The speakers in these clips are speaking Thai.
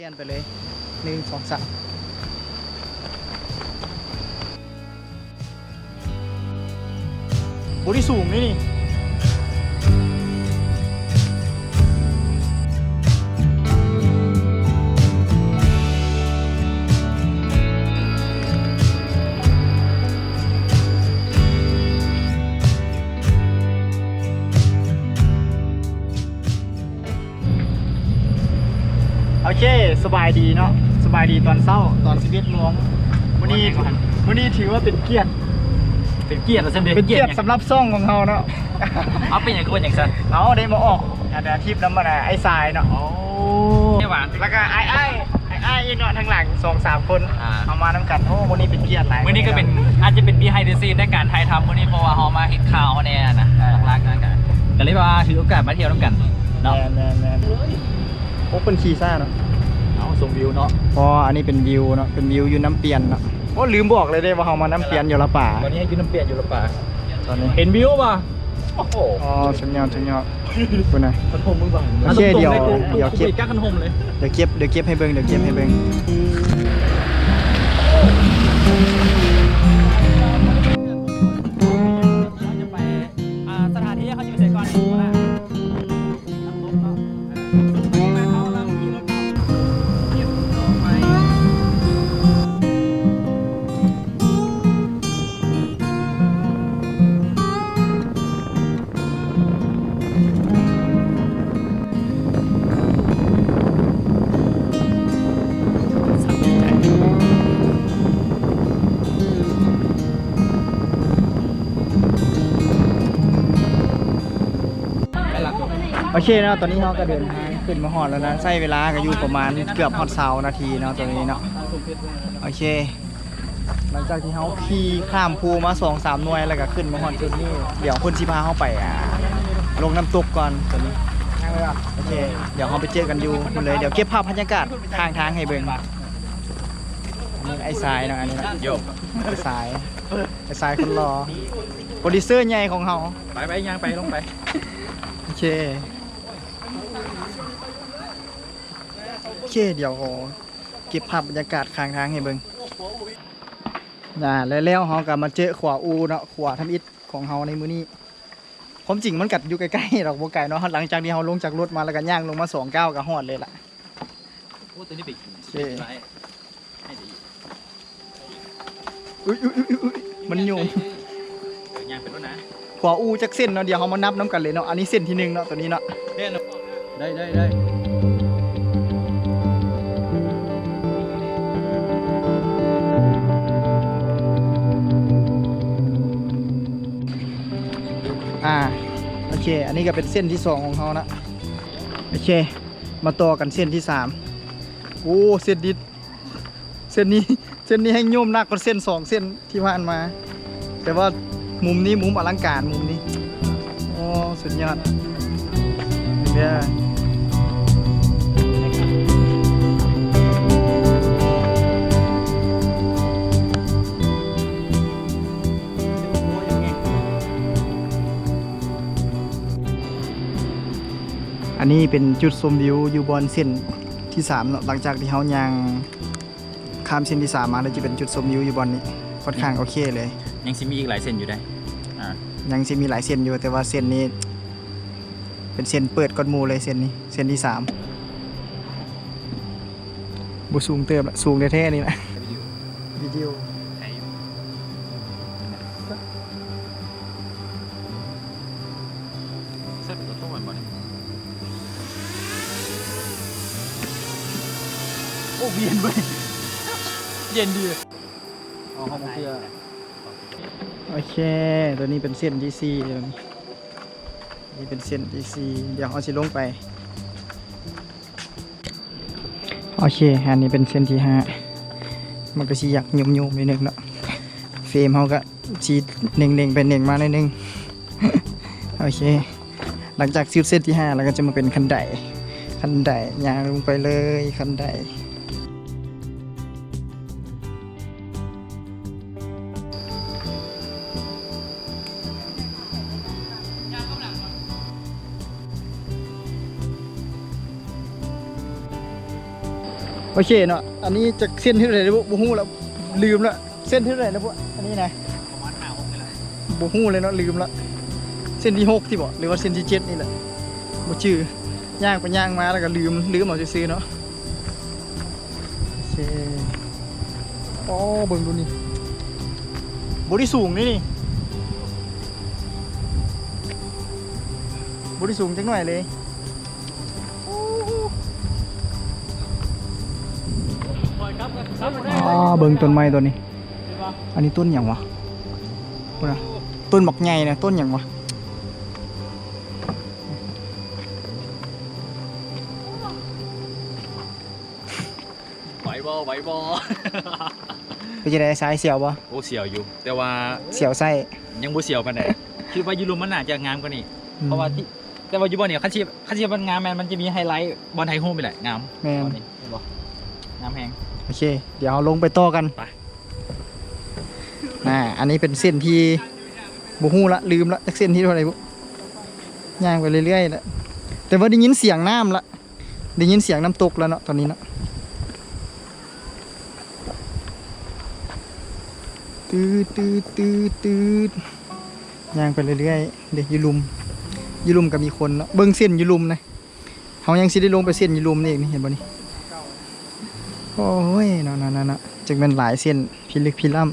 เรียนไปเลยหนึ่งสองสามโอ้ที่สูงนี่นี่ บายดีเนาะสบายดีตอนเช้าตอนสิบเอ็ดโมงวันนี้วันนี้ถือว่าเป็นเกียรติเป็นเกียรติแล้วใช่ไหมเป็นเกียรติสำหรับซ่องของเราเนาะเอาเป็นอย่างคนอย่างสันเอาได้มาออกอาทิตย์ทิพย์น้ำมันอะไอ้ทรายเนาะโอ้ไม่หวานแล้วก็ไอ้ไอ้ไอ้ไอ้อีเนาะทั้งหลังสองสามคนอ่าเอามาน้ำกันโอ้วันนี้เป็นเกียรติหลายมื่อนี้ก็เป็นอาจจะเป็น behind the scene ในการถ่ายทำมื่อนี้เพราะว่าเฮามาเห็นข่าวเนี่ยนะหลักๆนะกันก็เลยว่าถือโอกาสมาเที่ยวน้ำกันแมเนาะนแมนแมนโอ้เป็นคีซ่าเนาะเอา ชมวิวเนาะพออันนี้เป็นวิวเนาะเป็นวิวอยู่น้ำเปลี่ยนเนาะโอ้ลืมบอกเลยเด้ว่าเรามาน้ำเปลี่ยนอยู่ละป่าวันนี้อยูน้ำเปลี่ยนอยู่ละป่าตอนนี้เห็นวิวป่ะโอ้โหอ๋อสุดยอดสุดยอดคุณนายคันหมมึงบ้างโอเคเดี๋ยวเดี๋ยวเก็บก้าคันหมเลยเดี๋ยวเก็บเดี๋ยวเก็บให้เบิ่งเดี๋ยวเก็บให้เบิ่ง เคเนาะตอนนี้เราก็เดินทางขึ้นมาฮอดแล้วนะใช้เวลาก็อยู่ประมาณเกือบฮอดเสานาทีเนาะตรงนี้เนาะโอเค หลังจากที่เขาขี่ข้ามภูมาสองสามหน่วยแล้วก็ขึ้นมาฮอดจุดนี้เดี๋ยวคนสิพาเขาไปอ่าลงน้ำตกก่อนตอนนี้โอเคเดี๋ยวเขาไปเจอกันอยู่คุณเลยเดี๋ยวเก็บภาพบรรยากาศทางทางให้เบิ่งอันนี้ไอ้สายเนาะอันนี้เนาะโยกไอ้สายไอ้สายคนรอโปรดิวเซอร์ใหญ่ของเขาไปไปย่างไปลงไปโอเค โอ เคเดี๋ยวเก็บภาพบรรยากาศข้างทางให้เบิ่งน่าแล้วแล้วเฮาก็มาเจอขวาอูเนาะขวาทำอิฐของเฮาในมื้อนี้ความจริงมันกัดอยู่ใกล้ๆดอกบ่ไกลเนาะหลังจากที่เฮาลงจากรถมาแล้วก็ย่างลงมาสองก้าวก็ฮอดเลยล่ะโอ้ตัวนี้ไปโอเคให้ดีอุ้ยอุ้ยอุ๊ยอุ๊ยมันโยมย่างเป็นรถนะขวาอูจักเส้นเนาะเดี๋ยวเฮามานับน้ำกันเลยเนาะอันนี้เส้นที่หนึ่งเนาะตัวนี้เนาะได้ได้ได้ เคอันนี้ก็เป็นเส้นที่สองของเขานะโอเค มาต่อกันเส้นที่สามโอ้เส้นดิดเส้นนี้เส้นนี้ให้โยมหนักกว่าเส้นสองเส้นที่ผ่านมา แต่ว่ามุมนี้มุมอลังการมุมนี้โอ้สุดยอดเนี่ย อันนี้เป็นจุดชมวิวอยู่บนเส้นที่สามเนาะหลังจากที่เขายางข้ามเส้นที่สามมาแล้วจะเป็นจุดชมวิวอยู่บนนี้ค่อนข้างโอเคเลยยังซิมีอีกหลายเส้นอยู่ได้อ่ายังจะมีหลายเส้นอยู่แต่ว่าเส้นนี้ เป็นเส้นเปิดก้อนหมูเลยเส้นนี้เส้นที่สามบุสูงเติมละสูงแท้ๆนี่นะ โอ้เย็นเว้ยเย็นดีอ๋อห้องเพื่อโอเค ตัวนี้เป็นเส้นที่สี่ตัวนี้นี่เป็นเส้นที่สี่เดี๋ยวเอาสิลงไป โอเค อันนี้เป็นเส้นที่ห้ามันก็สิอยากยุ่มๆนิดนึงเนาะเฟรมเขาก็ชีเน่งๆไปเน่งมาหน่อยนึงโอเค หลังจากซิดเส้นที่ห้าแล้วก็จะมาเป็นคันไดคันไดยางลงไปเลยคันได โอเคเนาะอันนี้จะเส้นที่ไหร่นะบุบูฮู้แล้วลืมละเส้นที่ไหร่นะบุอันนี้นะประมาณห้าหกนี่แหละบูฮู้เลยเนาะลืมละเส้นที่หกที่บอกหรือว่าเส้นที่เจ็ดนี่แหละบูชื่อย่างไปย่างมาแล้วก็ลืมลืมเอาซื้อเนาะโอเคโอ้เบิ่งดูนี่บริสูงนี่นี่บริสูงจังหน่อยเลย อ๋อเบิ่งต้นไม้ตัวนี้ อันนี้ต้นอย่างวะพูดนะต้นบักใหญ่นะต้นอย่างวะไหวบอไหวบอไปจะได้สายเสียวบ่โอ้เสียวอยู่ แต่ว่าเสียวไส้ยังบ่เสียวปานใดคิดว่ายูรุมมันน่าจะงามกว่านี้เพราะว่าที่แต่ว่าอยู่บอลเนี่ยคันชีคันชีมันงามแมนมันจะมีไฮไลท์บอลไทยโฮมไปแหละงามแม่นบอลนี่เห็นบ่งามแฮง โอเค เดี๋ยวเราลงไปต่อกันไปน่าอันนี้เป็นเส้นที่บูฮู้ละลืมละจากเส้นที่เท่าไหร่บุย่างไปเรื่อยๆละแต่ว่าได้ยินเสียงน้ำละได้ยินเสียงน้ำตกแล้วเนาะตอนนี้เนาะตืดตืดตืดตืดย่างไปเรื่อยๆเด็กยูลุมยูลุมก็มีคนเนาะเบิ้งเส้นยูลุมนะเขายังสิได้ลงไปเส้นยูลุมนี่เองนี่เห็นบ่นี่ โอ้ยนาะเนนาะเนจึงเป็นหลายเส้นพิลึกพิล่ำ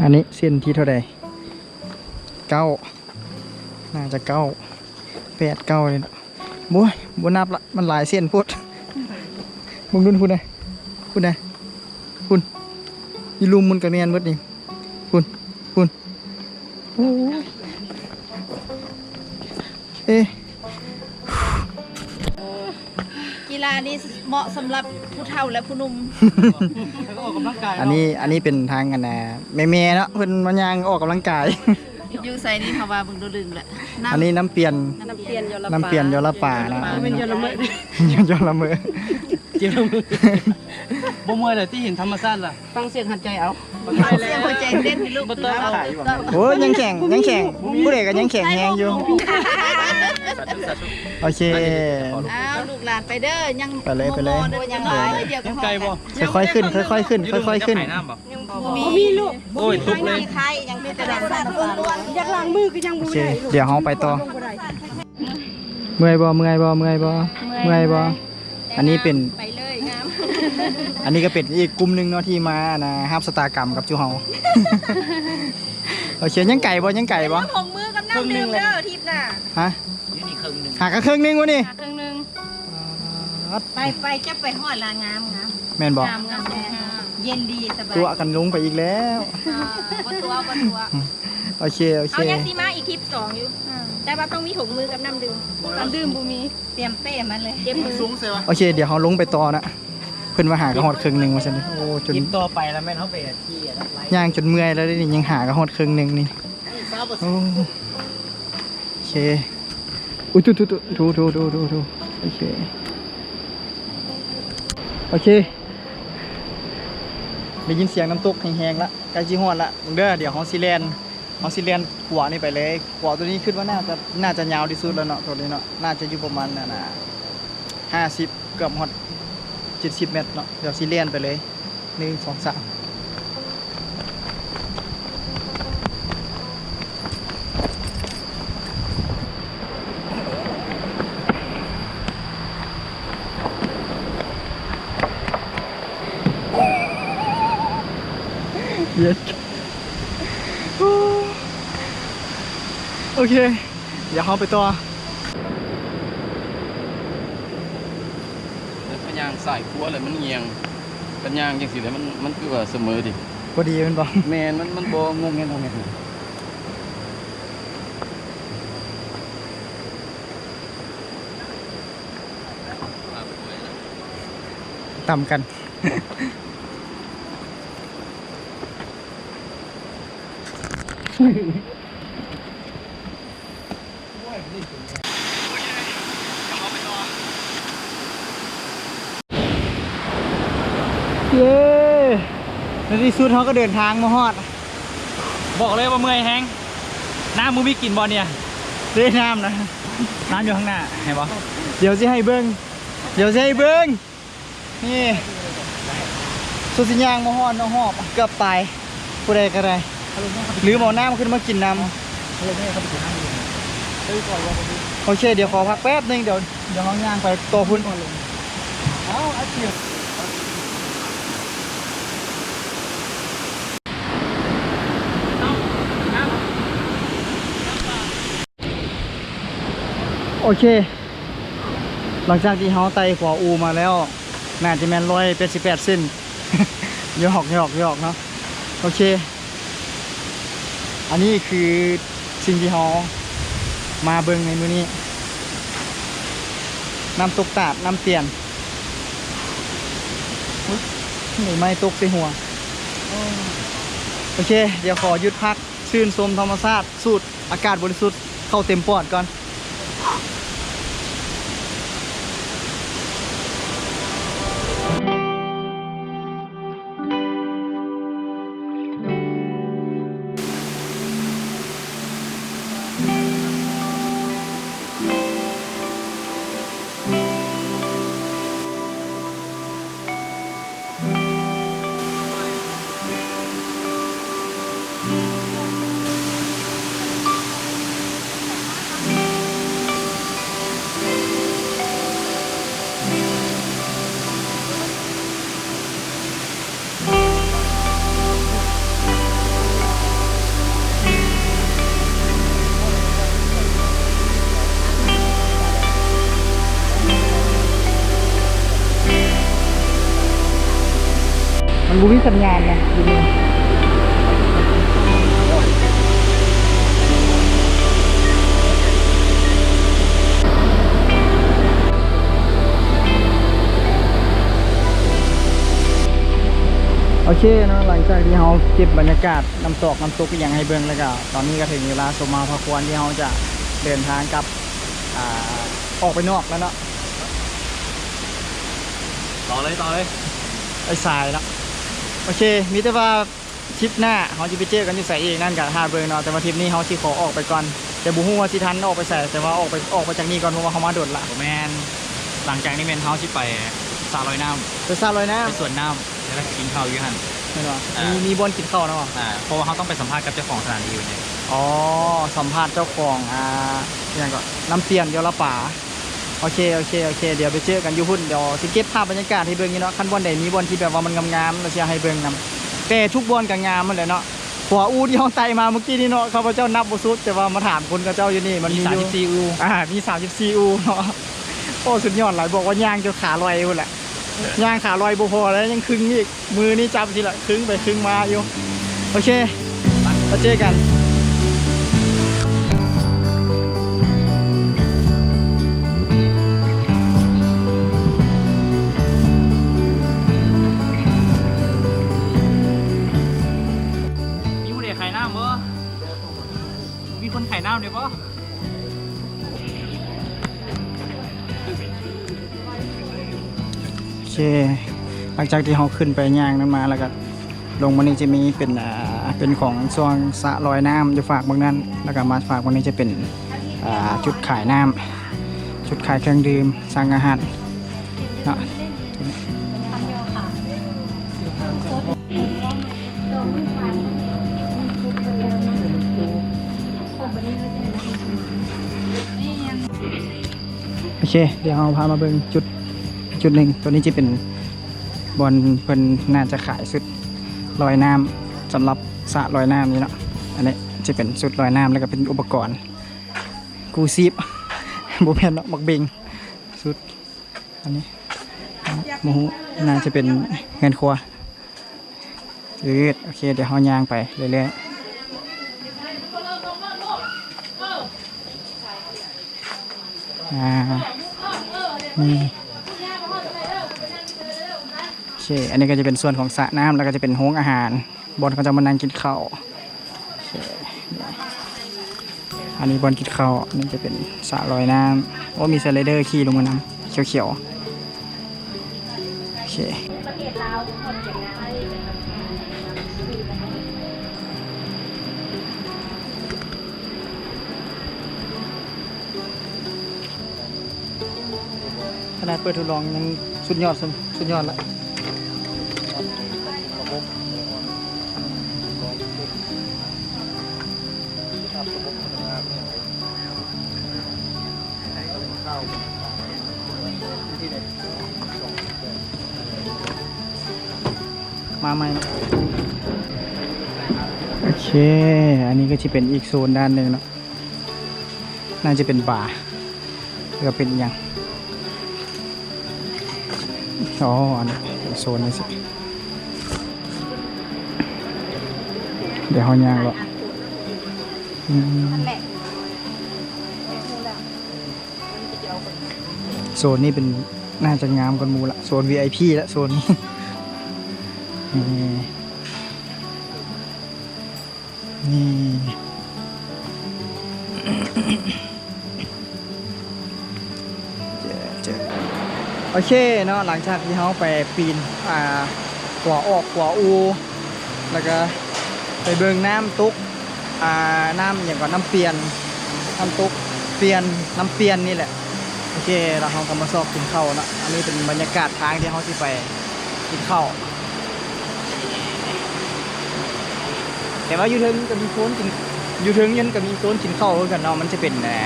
อันนี้เส้นที่เท่าใดเก้าน่าจะเก้าแปดเก้าเลยนะบุ้ยบุนับละมันหลายเส้นพุดมึงดุนคุณนะคุณนะคุณยีลุมมันกระเนียนมดนี่คุณคุณโอ้เอ๊ ฬานี้เหมาะสำหรับผู้เฒ่าและผู้หนุ่ม แล้วก็ออกกำลังกายอันนี้อันนี้เป็นทางกันนะแม่ๆเนาะเพิ่นมันยังออกกำลังกาย อยู่ใส่นี่เขาว่าเบิ่งดูดึงแหละอันนี้น้ำเปลี่ยนน้ำเปลี่ยนยอละน้ำเปลี่ยนยอละป่านะเป็นยอละเมดยอละเมอเจ็บมือบ่มวยเลยที่เห็นธรรมชาติล่ะฟังเสียงหันใจเอาเสียงหัวใจเต้นให้ลูกบ่ต้องเอาโอ้ยยังแข่งยังแข่งผู้เด็กก็ยังแข่งแฮงอยู่ สาธุสาธุ โอเค อ้าวลูกหลานไปเด้อยังไปเลยไปเลย โมโมด้อยังหลายเดี๋ยวก็ยังพอไกลบ่ค่อยๆขึ้น ค่อยๆขึ้น ค่อยๆขึ้นยืมเงิจะขายน้ำบ่มีมีลูกโอ้ยทุกเลยมีใครยังมีแต่ดันสั่นล้วนอยากล้างมือก็ยังโอบ่เค ได้เดี๋ยวเราไปต่อ เมื่อยบ่ เมื่อยบ่ เมื่อยบ่ เมื่อยบ่ อันนี้เป็น ไปเลยงามอันนี้ก็เป็นอีกกลุ่มหนึ่งเนาะที่มานะฮับสตากรรมกับจูเฮา โอเคยังไก่บ่ยังไก่บ่ผงมือกับน้ำดื่มเด้อทิพย์น่ะฮะ อยู่นี่ครึ่งหนึงหากระเครื่องหนึงวะนี่ครึ่งนึงไปไปจะไปหอดลางามงามแม่นบ่งามงามแน่เย็นดีสบายตัวกันลงไปอีกแล้วบ่ตัวบ่ตัวโอเคโอเคเอายังสิมาอีกทิพย์สองอยู่ แต่ว่าต้องมีถุงมือกับน้ำดื่มน้ำดื่มบ่มีเตรียมเป้มาเลยเจ็บมือโอเค เดี๋ยวเราลงไปต่อนะเพิ่นมาหากระหอดครึ่งหนึงว่าซั่นนี่โอ้จนกินต่อไปแล้วแม่นเฮาไปที่อันนั้นไลฟ์ย่างจนเมื่อยแล้วเด้นี่ยังหากระหอดครึ่งหนึงนี่โอ้โอเค อุ้ยทุทุทุทุทุทุทุทุโอเค โอเค ได้ยินเสียงน้ำตกแห้งๆละใกล้จิฮอดละมึงเด้อเดี๋ยวเฮาสิแลนเฮาสิแลนขวานี่ไปเลย ขวาตัวนี้คิดว่าน่าจะน่าจะยาวที่สุดแล้วเนาะตัวนี้เนาะ น่าจะอยู่ประมาณน่ะนะ50เกือบฮอด70เมตรเนาะ เดี๋ยวสิแลนไปเลยหนึ่งสองสาม เย็ดโอเค เดี๋ยวเขาไปต่อแล้วก็ยางสายคัวเลยมันเงียงกันยางจังสิเลยมันมันคือว่าเสมอดิพอดีมันบอกแมนมันมันบ่งงเงี้ยงงเงี้ยต่ำกัน เย้ในที่สุดเขาก็เดินทางมาฮอด บอกเลยว่าเมื่อยแฮงน้ำมึงมีกลิ่นบ่เนี่ยเเล่นน้ำนะ น้ำอยู่ข้างหน้าเห็นปะเดี๋ยวจะให้เบิ้งเดี๋ยวจะให้เบิ้งนี่สุดสิยางมาหอนเอาหอบเกือบตายผู้ใดก็ได้ หรือหมอาน้ำขึ้นมากินน้ำโอเค เดี๋ยวขอพักแป๊บนึงเดี๋ยวเดี๋ยวห้องย่างไปตัวพุ่นเอาอาเชียโอเค หลังจากที่เฮาไต่ขวาอูมาแล้วน่าจะแม่นร้อยเป็นสิบแปดเส้น หยอกหยอกหยอกเนาะโอเค อันนี้คือสิ่งที่เขามาเบิงในมือนี้น้ำตกตาดน้ำเตียนนี่ไม่ตกใส่หัว โอเค เดี๋ยวขอยุดพัก ชื่นชมธรรมชาติสูดอากาศบริสุทธิ์เข้าเต็มปอดก่อน มันรู้วิสัญญาณนะอยู่นี่โอเคเนาะหลังจากที่เราเก็บบรรยากาศน้ำตกน้ำตกอย่างให้เบิ่งแล้วก็ตอนนี้ก็ถึงเวลาสมมาพระควรที่เราจะเดินทางกลับอ่าออกไปนอกแล้วเนาะต่อเลยต่อเลยไอ้สายแล้ว โอเค มีแต่ว่าทริปหน้าเขาจะไปเจอกันที่ใส่เองนั่นกับฮาเบิร์เนาะแต่ว่าทริปนี้เขาสิขอออกไปก่อน แต่บุฮู้ว่าสิทันออกไปใส่แต่ว่าออกไปออกไปจากนี้ก่อนเพราะว่าเขามาโดดละผมแมนหลังจากนี้เมนเฮาส์ที่ไปสาลอยน้ไปซาลอยน้ำไปสวนน้ำแล้วก็กินข้าวอยู่หันำเห็นป่ะอ่ามีมีมีบอลกินข้าวนะวะอ่าเพราะว่าเขาต้องไปสัมภาษณ์กับเจ้าของสถานที่อยู่เนี่ยอ๋อสัมภาษณ์เจ้าของอ่าอย่างก็น้ำเตียนเดี๋ยวละป่า โอเคโอเคโอเคเดี๋ยวไปเจอกันอยู่หุ่นเดี๋ยวสิเก็บภาพบรรยากาศให้เบิ่งนี่เนาะคันบอลใดมีบอลที่แบบว่ามันงามๆเราจะให้เบิ่งนำแต่ทุกบอลก็งามหมันเลยเนาะหัวอูที่เขาไต่มาเมื่อกี้นี่เนาะข้าพเจ้านับบ่สุดแต่ว่ามาถามคนกับเจ้าอยู่นี่มันมีมีสามอสิยู่บสี่อูอ่ามี34อูเนาะโอ้สุดยอดหลายบอกว่าย่างจนขาลอยพุ่นแหละย่างขาลอยบ่พอแล้วยังครึ่งอีกมือนี่จับทีละครึ่งไปครึ่งมาอยู่โอเคมาเจอกัน หลังจากที่เราขึ้นไปย่างนั้นมาแล้วก็ลงมานี่จะมีเป็นอ่าเป็นของช่วงสะลอยน้ำอยู่ฝากบางนั้น แล้วก็มาฝากวันนี้จะเป็นอ่าจุดขายน้ำจุดขายเครื่องดื่มสั่งอาหารเนาะโอเค เดี๋ยวเราพามาเบิ่งจุดจุดหนึ่งตัวนี้จะเป็น บอลเพิ่นน่าจะขายสุดลอยน้ำสำหรับสระลอยน้ำนี่เนาะอันนี้จะเป็นสุดลอยน้ำแล้วก็เป็นอุปกรณ์ กูซีบโบแมนเนาะบักเบงสุดอันนี้โมโหน่าจะเป็นเงินครัวอืดโอเค เดี๋ยวเขาย่างไปเรื่อยๆอ่านี่ เคอันนี้ก็จะเป็นส่วนของสระน้ำแล้วก็จะเป็นห้องอาหาร บอลก็จะมานั่งกินข้าวอันนี้บอลกินข้าวนี่จะเป็นสระลอยน้ำโอ้มีสไลเดอร์ขี่ลงมาน้ำเขียวเขียวโอเคขนาดเปิดทดลองยังสุดยอดสุดยอดละ มาใหม่โอเค อันนี้ก็จะเป็นอีกโซนด้านหนึ่งเนาะน่าจะเป็นบาร์หรือว่าเป็นยังอ๋ออันนี้โซนนี้สิเดี๋ยวเขาย่างหรอกโซนนี้เป็นน่าจะงามกว่าหมูละโซน VIP ละโซนนี้ นี่นี่เจอเจอโอเคเนาะหลังจากที่เขาไปปีนอ่ากัวออกกัวอู แล้วก็ไปเบิงน้ำตุกอ่าน้ำอย่างก่อนน้ำเปลี่ยนน้ำตุกเปลี่ยนน้ำเปลี่ยนนี่แหละโอเคเราเขาก็มาซอกกินข้าวเนาะอันนี้เป็นบรรยากาศทางที่เขาที่ไปกินข้าว แต่ว่าอยู่เทิงก็มีโซนกินอยู่เทิงยันก็มีโซนกินข้าวเหมือนกันเนาะมันจะเป็นแหน่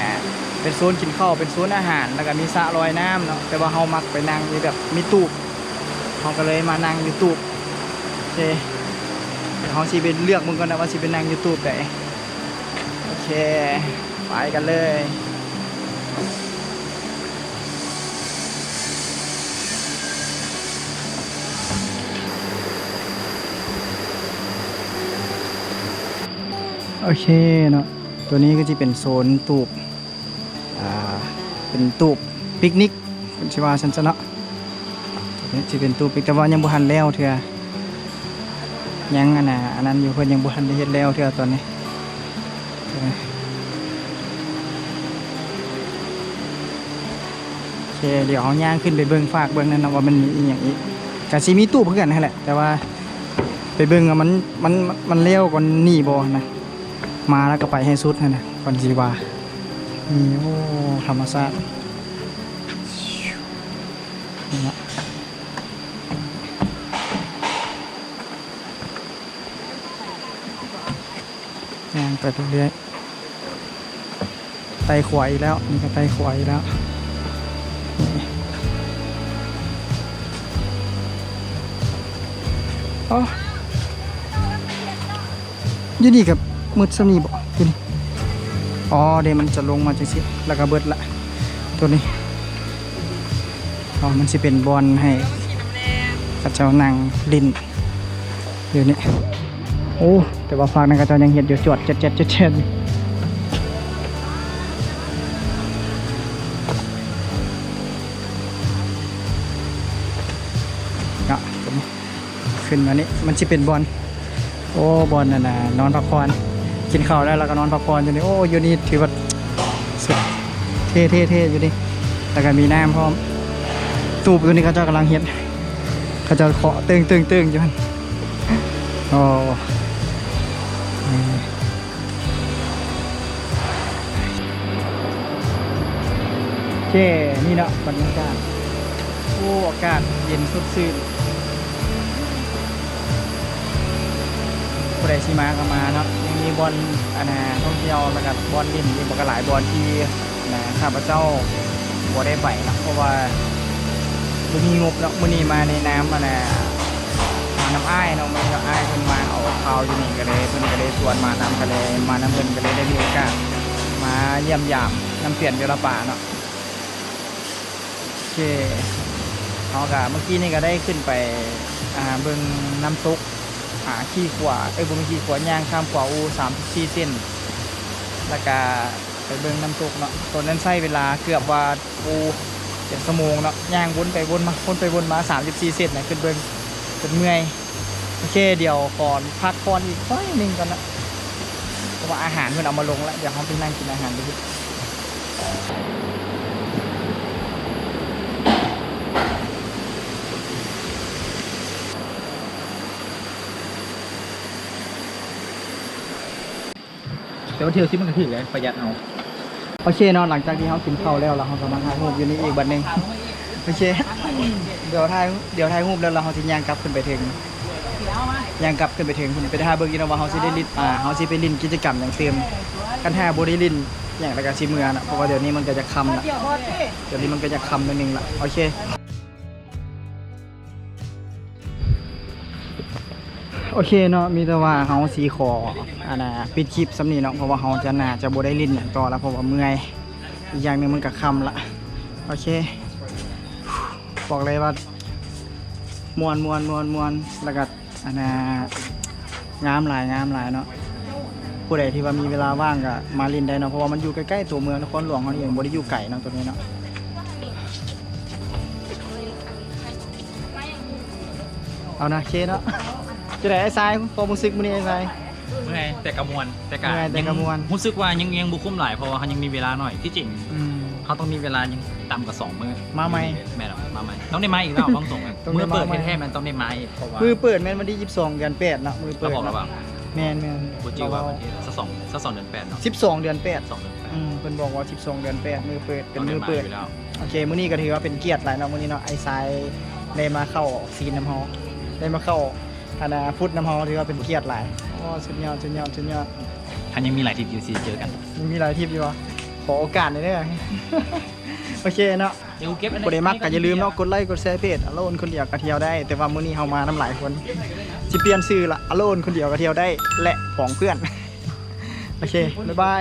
เป็นโซนกินข้าวเป็นโซนอาหารแล้วก็มีสระลอยน้ำเนาะแต่ว่าเขามักไปนั่งมีแบบมีตูบเขาก็เลยมานั่งอยู่ตูบโอเคเดี๋ยวเขาสิเป็นเลือกมึงก่อนนะว่าสิเป็นนางยูทูบไหนโอเคไปกันเลย โอเคเนาะตัวนี้ก็จะเป็นโซนตูบอ่าเป็นตูบปิกนิกคุณชิวาฉันจะเนาะตัวนี้จะเป็นตูบปิกแต่ว่ายังบุหันแล้วเถอะยังอันน่ะอันนั้นอยู่เพิ่นยังบ่ทันได้เฮ็ดแล้วเท่าตอนนี้เออโอเคเดี๋ยวเอาย่างขึ้นไปเบิ่งฝากเบิ่งนั่นนะว่ามันมีอีหยังอีกก็สิมีตู้เพื่อนนั่นแหละแต่ว่าไปเบิ่งว่ามันมันมันเร็วกว่านี่บ่นะ มาแล้วก็ไปให้สุดนั่นนะก่อนสิว่านี่โอ้ธรรมชาตินี่นะย่างไปเรื่อยไตขวายแล้วนี่ก็ไตขวายแล้วนี่อ๋อยู่นี่กับ มืดสนีบอกอยู่นี่อ๋อเดี๋ยวมันจะลงมาจังสิแล้วก็เบิดละตัวนี้อ๋อมันจะเป็นบอลให้กระเจ้านังลินอยู่นี่โอ้แต่ว่าฟังนั่นก็จะยังเห็นอยู่จวดเจ็ดเจ็ดเจ็ดเจ็ดขึ้นมานี่มันจะเป็นบอลโอ้บอลน่ะนะนอนพักผ่อน กินข้าวแล้แล้วก็นอนพักผ่อนอยู่นี่โอ้อยู่นี่ถือว่าสุดเท่เท่เท่อยู่นี่แล้วก็มีน้ำพร้อมตูบตัวนี้เขาเจ้ากำลังเห็นเขาจะเคาะตึงตึงตึงอยู่มันโอ้โอเคนี่เนาะบรรยากาศโอ้อากาศเย็นสดชื่นผู้ใดชิมาก็มาเนาะ มีบอลอันนะท่องเที่ยวแล้วก็บอลดินอีบอกหลายบอลที่นะข้าพเจ้าบ่ได้ไปนะเพราะว่าบ่มีงบเนาะมื้อนี้มาในน้ำอันนะมาน้ำอ้ายเนาะมันก็อ้ายเพิ่นมาเอาข่าวอยู่นี่ก็เลยเพิ่นก็เลยชวนมาน้ำก็เลยมาน้ำเพิ่นก็เลยได้มีโอกาสมาเยี่ยมยามน้ำเปลี่ยนเวลาป่าเนาะโอเคเอากะเมื่อกี้นี่ก็ได้ขึ้นไปอ่าเบิ่งน้ำตก หาขี้ขวาเอ้ยบ่มีขี้ขวายางข้ามขวาอูสามสี่เส้นแล้วก็ไปเบิ่งน้ำตกเนาะตอนนั้นใช้เวลาเกือบว่าอูเป็นชั่วโมงเนาะย่างวนไปวนมาวนไปวนมาสามสิบสี่เส้นนะขึ้นเบิ่งจนเมื่อยโอเคเดี๋ยวก่อนพักก่อนอีกค่อยหนึงกันนะเพราะว่าอาหารมันเอามาลงแล้วเดี๋ยวเราไปนั่งกินอาหารดู แต่ว่าเที่ยวซิมันก็ถือเลยประหยัดเอาโอเคเนาะหลังจากที่เขากินข้าวแล้วเราเขาก็มาถ่ายรูปอยู่นี่อีกบัดหนึงโอเคเดี๋ยวถ่ายเดี๋ยวถ่ายรูปแล้วเราเฮาสิย่างกลับขึ้นไปถึงย่างกลับขึ้นไปถึงคุณไปท่าเบิ่งอีกเนาะว่าเฮาสิได้ลินอ่าเฮาสิไปลินกิจกรรมอย่างเต็มกันถ้าบ่ได้ลิ้นอย่างแล้วก็สิเมื่อน่ะเพราะว่าเดี๋ยวนี้มันก็จะคำละเดี๋ยวนี้มันก็จะคำนิดนึงละโอเค โอเคเนาะมีแต่ว่าเฮาสีขออันน่ะปิดคลิปสำนีเนาะเพราะว่าเฮาจะน่าจะบ่ได้ลิ้นอย่างต่อแล้วเพราะว่าเมื่อยอีกอย่างหนึงมันก็ค่ำละโอเคบอกเลยว่ามวนมวนมวนมวนแล้วก็อันน่ะงามหลายงามหลายเนาะผู้ใดที่ว่ามีเวลาว่างก็มาลินได้เนาะเพราะว่ามันอยู่ใกล้ๆตัวเมืองนครหลวงเขาเองบ่ได้อยู่ไกลเนาะตัวนี้เนาะเอานะเคเนาะ จะได้ไอ้ทรายความรู้สึกมื้อนี้ไอ้ทราย เมื่อยแต่กระมวลแต่กะเมื่อยแต่กระมวลรู้สึกว่ายังยังบุคุ้มหลายเพราะว่าเขายังมีเวลาหน่อยที่จริงอืม เขาต้องมีเวลายังต่ำกว่าสองมื้อมาไหมแม่หรอมาไหมต้องได้ไม้อีกแล้วต้องส่งต้องได้เมื่อเปิดมาไหม แท้ๆมันต้องได้ไม้อีกเพราะว่ามือเปิดแม่นวันที่22เดือน8เนาะมือเปิเราดบอกแล้วว่าแม่นแม่นบูจิว่าวันที่สักสองสักสองเดือนแปดเนาะ12 เดือน8สองเดือนแปดอืมเพิ่นบอกว่า12 เดือน8มือเปิดเป็นมือต้งเปิดไอยู่แล้วโอเค มื้อนี้ก็ถือว่าเป็นเกียรติหลายเนาะมื้อนี้เนาะไอ้ทรายได้มาเข้าซีนน้ำฮอได้มาเข้า คณะพุทธน้ำฮอถือว่าเป็นเกียรติหลายโอ้สุดยอดสุดยอดสุดยอดท่านยังมีหลายทีมยูซีเจอกันยังมีหลายทริปอยู่วะขอโอกาสหน่อยเด้อโอเคเนาะ เดี๋ยวเก็บอันบ่ได้มักก็อย่าลืมเนาะกดไลค์กดแชร์เพจอโลนคนเดียวก็เที่ยวได้ แต่ว่ามื้อนี้เฮามาน้ำหลายคนสิเปลี่ยนชื่อละอโลนคนเดียวก็เที่ยวได้ และของเพื่อน โอเค บ๊ายบาย